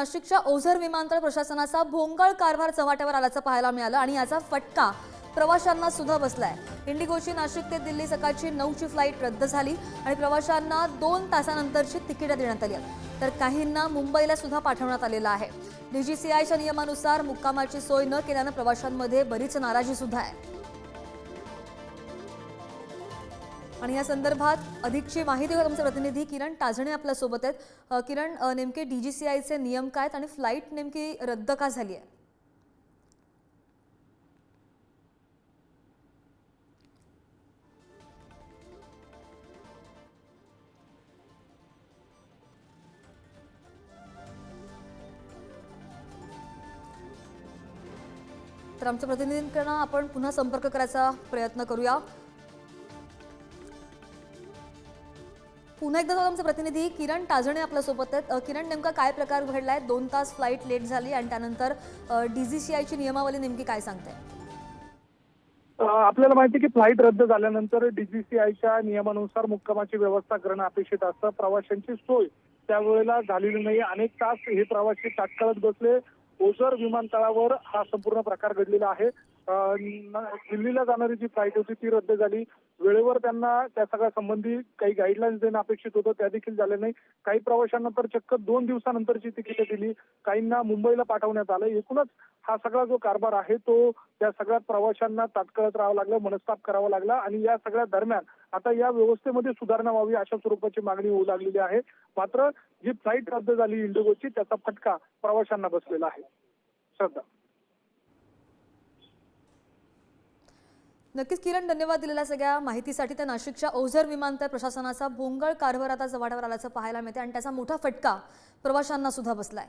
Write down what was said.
नाशिकच्या ओझर विमानतळ प्रशासनाचा भोंगळ कारभार चव्हाट्यावर आल्याचं पाहायला मिळालं आणि याचा फटका प्रवाशांना सुद्धा बसलाय. इंडिगोची नाशिक ते दिल्ली सकाळची नऊची फ्लाईट रद्द झाली आणि प्रवाशांना दोन तासानंतरची तिकीटं देण्यात आली आहेत. तर काहींना मुंबईला सुद्धा पाठवण्यात आलेलं आहे. डीजीसीआयच्या नियमानुसार मुक्कामाची सोय न केल्यानं प्रवाशांमध्ये बरीच नाराजी सुद्धा आहे. आणि या संदर्भात अधिकची माहिती आमचे प्रतिनिधी. किरण टाजणे आपल्यासोबत आहेत नेमके किरण जी सी आयचे नियम काय आहेत आणि फ्लाईट नेमकी रद्द का झाली आहे? तर आमच्या प्रतिनिधींकडनं आपण पुन्हा संपर्क करायचा प्रयत्न करूया. पुन्हा एकदा आमचे प्रतिनिधी किरण टाजणे आपल्यासोबत आहेत. किरण नेमका काय प्रकार घडलाय? दोन तास फ्लाईट लेट झाली आणि त्यानंतर डीजीसीआयची नियमावली नेमकी काय सांगते आपल्याला माहिती की फ्लाईट रद्द झाल्यानंतर डीजीसीआयच्या नियमानुसार मुक्कामाची व्यवस्था करणं अपेक्षित असतं. प्रवाशांची सोय त्यावेळेला झालेली नाही. अनेक तास हे प्रवासी तात्काळच बसले. ओझर विमानतळावर हा संपूर्ण प्रकार घडलेला आहे. न- दिल्लीला जाणारी जी फ्लाईट होती ती रद्द झाली. वेळेवर त्यांना त्या सगळ्या संबंधी काही गाईडलाईन्स देणं अपेक्षित होतं. त्या देखील झाले नाही. काही प्रवाशांना तर चक्क दोन दिवसानंतरची तिकिटे दिली. काहींना मुंबईला पाठवण्यात आलं. एकूणच हा सगळा जो कारभार आहे तो त्या सगळ्या प्रवाशांना तात्कळत राहावं लागलं मनस्ताप करावा लागला. आणि या सगळ्या दरम्यान आता या व्यवस्थेमध्ये सुधारणा व्हावी अशा स्वरूपाची मागणी होऊ लागलेली आहे. मात्र जी फ्लाईट रद्द झाली इंडिगोची त्याचा फटका प्रवाशांना बसलेला आहे. श्रद्धा. नक्कीच किरण धन्यवाद दिलेल्या सगळ्या माहितीसाठी. त्या नाशिकच्या ओझर विमानतळ प्रशासनाचा भोंगळ कारभार आता जवाडावर आल्याचं पाहायला मिळते आणि त्याचा मोठा फटका प्रवाशांना सुद्धा बसलाय.